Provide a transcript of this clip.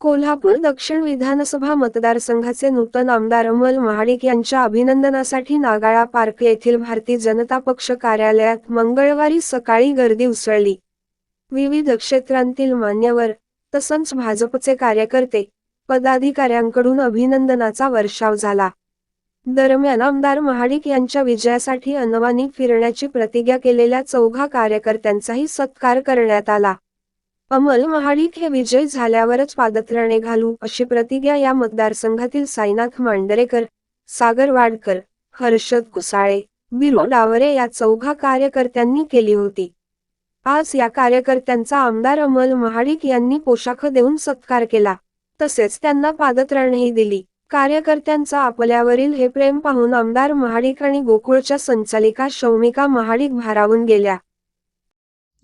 कोल्हापूर दक्षिण विधानसभा मतदारसंघाचे नूतन आमदार अमल महाडिक यांच्या अभिनंदनासाठी नागाळा पार्क येथील भारतीय जनता पक्ष कार्यालयात मंगळवारी सकाळी गर्दी उसळली. विविध क्षेत्रांतील मान्यवर तसंच भाजपचे कार्यकर्ते पदाधिकाऱ्यांकडून अभिनंदनाचा वर्षाव झाला. दरम्यान आमदार महाडिक यांच्या विजयासाठी अनवानी फिरण्याची प्रतिज्ञा केलेल्या चौघा कार्यकर्त्यांचाही सत्कार करण्यात आला. अमल महाडिक हे विजय झाल्यावरच पादत्राणे घालू अशी प्रतिज्ञा या मतदारसंघातील साईनाथ मांडरेकर सागर वाडकर हर्षद कुसाळे बिरो डावरे या चौघा कार्यकर्त्यांनी केली होती. आज या कार्यकर्त्यांचा आमदार अमल महाडिक यांनी पोशाख देऊन सत्कार केला. तसेच त्यांना पादत्राणही दिली. कार्यकर्त्यांचा आपल्यावरील हे प्रेम पाहून आमदार महाडिक आणि गोकुळच्या संचालिका शौमिका महाडिक भारावून गेल्या.